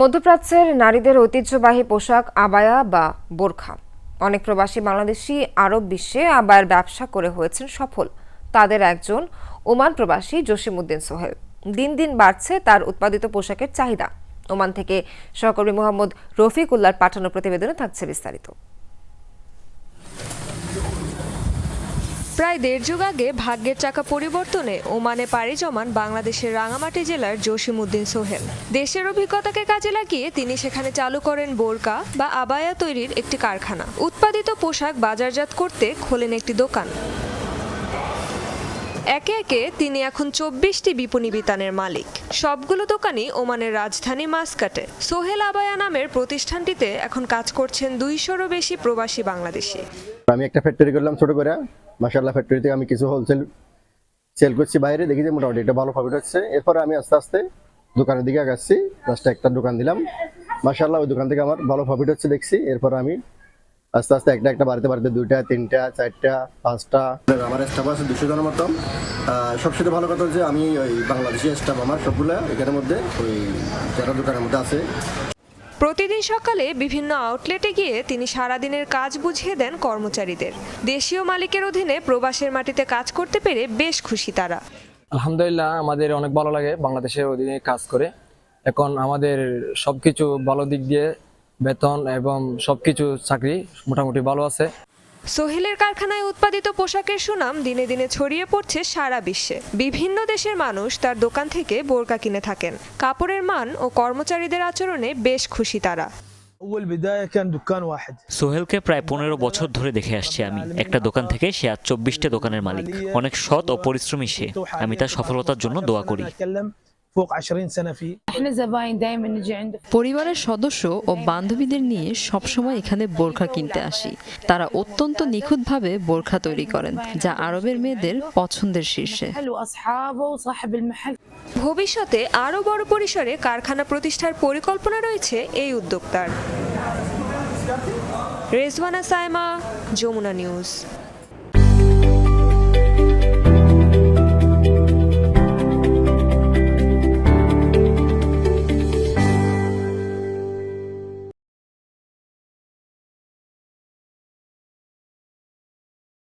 মধ্যপ্রাচ্যের নারীদের ঐতিহ্যবাহী পোশাক আবায়া বা বোরখা। অনেক প্রবাসী বাংলাদেশি আরব বিশ্বে আবায়ের ব্যবসা করে হয়েছেন সফল। তাদের একজন ওমান প্রবাসী জসিমুদ্দিন সোহেল। দিন দিন বাড়ছে তার উৎপাদিত পোশাকের চাহিদা। ওমান থেকে সহকর্মী মোহাম্মদ রফিক উল্লার পাঠানো প্রতিবেদনে থাকছে বিস্তারিত। প্রায় দেড় যুগ আগে ভাগ্যের চাকা পরিবর্তনে ওমানে পাড়ি জমান বাংলাদেশের রাঙামাটি জেলার জসিমুদ্দিন সোহেল। দেশের অভিজ্ঞতাকে কাজে লাগিয়ে তিনি সেখানে চালু করেন বোরকা বা আবায়া তৈরির একটি কারখানা। উৎপাদিত পোশাক বাজারজাত করতে খোলেন একটি দোকান। একে একে তিনি এখন চব্বিশটি বিপণী বিতানের মালিক। সবগুলো দোকানই ওমানের রাজধানী মাসকাটে সোহেল আবায়া নামের প্রতিষ্ঠানটিতে এখন কাজ করছেন দুইশোরও বেশি প্রবাসী বাংলাদেশি। আমি একটা ফ্যাক্টরি করলাম ছোট করে। মাসাল্লাহ ফ্যাক্টরি থেকে আমি কিছু হোলসেল সেল করছি বাইরে। দেখি যে মোটামুটি একটা ভালো প্রফিট হচ্ছে। এরপরে আমি আস্তে আস্তে দোকানের দিকে আগাচ্ছি। লাস্টে একটা দোকান দিলাম। মাসাল্লাহ ওই দোকান থেকে আমার ভালো প্রফিট হচ্ছে দেখছি। এরপর আমি আস্তে আস্তে একটা একটা বাড়িতে বাড়িতে দুইটা তিনটা চারটা পাঁচটা। আমার স্টাফ আছে দুশো জনের মতো। সবচেয়ে ভালো কথা যে আমি ওই বাংলাদেশি স্টাফ আমার সবগুলো এখানের মধ্যে ওই যারা দোকানের মধ্যে আছে। প্রতিদিন সকালে বিভিন্ন আউটলেটে গিয়ে তিনি সারাদিনের কাজ বুঝিয়ে দেন কর্মচারীদের। দেশীয় মালিকের অধীনে প্রবাসের মাটিতে কাজ করতে পেরে বেশ খুশি তারা। আলহামদুলিল্লাহ আমাদের অনেক ভালো লাগে বাংলাদেশের অধীনে কাজ করে। এখন আমাদের সবকিছু ভালো দিক দিয়ে বেতন এবং সবকিছু চাকরি মোটামুটি ভালো আছে। সোহেলের কারখানায় উৎপাদিত পোশাকের সুনাম দিনে দিনে ছড়িয়ে পড়ছে সারা বিশ্বে। বিভিন্ন দেশের মানুষ তার দোকান থেকে বোরকা কিনে থাকেন। কাপড়ের মান ও কর্মচারীদের আচরণে বেশ খুশি তারা। সোহেলকে প্রায় পনেরো বছর ধরে দেখে আসছি আমি। একটা দোকান থেকে সে আজ চব্বিশটা দোকানের মালিক। অনেক সৎ ও পরিশ্রমী সে। আমি তার সফলতার জন্য দোয়া করি। পরিবারের সদস্য ও বান্ধবীদের নিয়ে সবসময় এখানে বোরখা কিনতে আসি। তারা অত্যন্ত নিখুঁতভাবে বোরখা তৈরি করেন যা আরবের মেয়েদের পছন্দের শীর্ষে। ভবিষ্যতে আরও বড় পরিসরে কারখানা প্রতিষ্ঠার পরিকল্পনা রয়েছে এই উদ্যোক্তার। রেজওয়ানা সাইমা যমুনা নিউজ।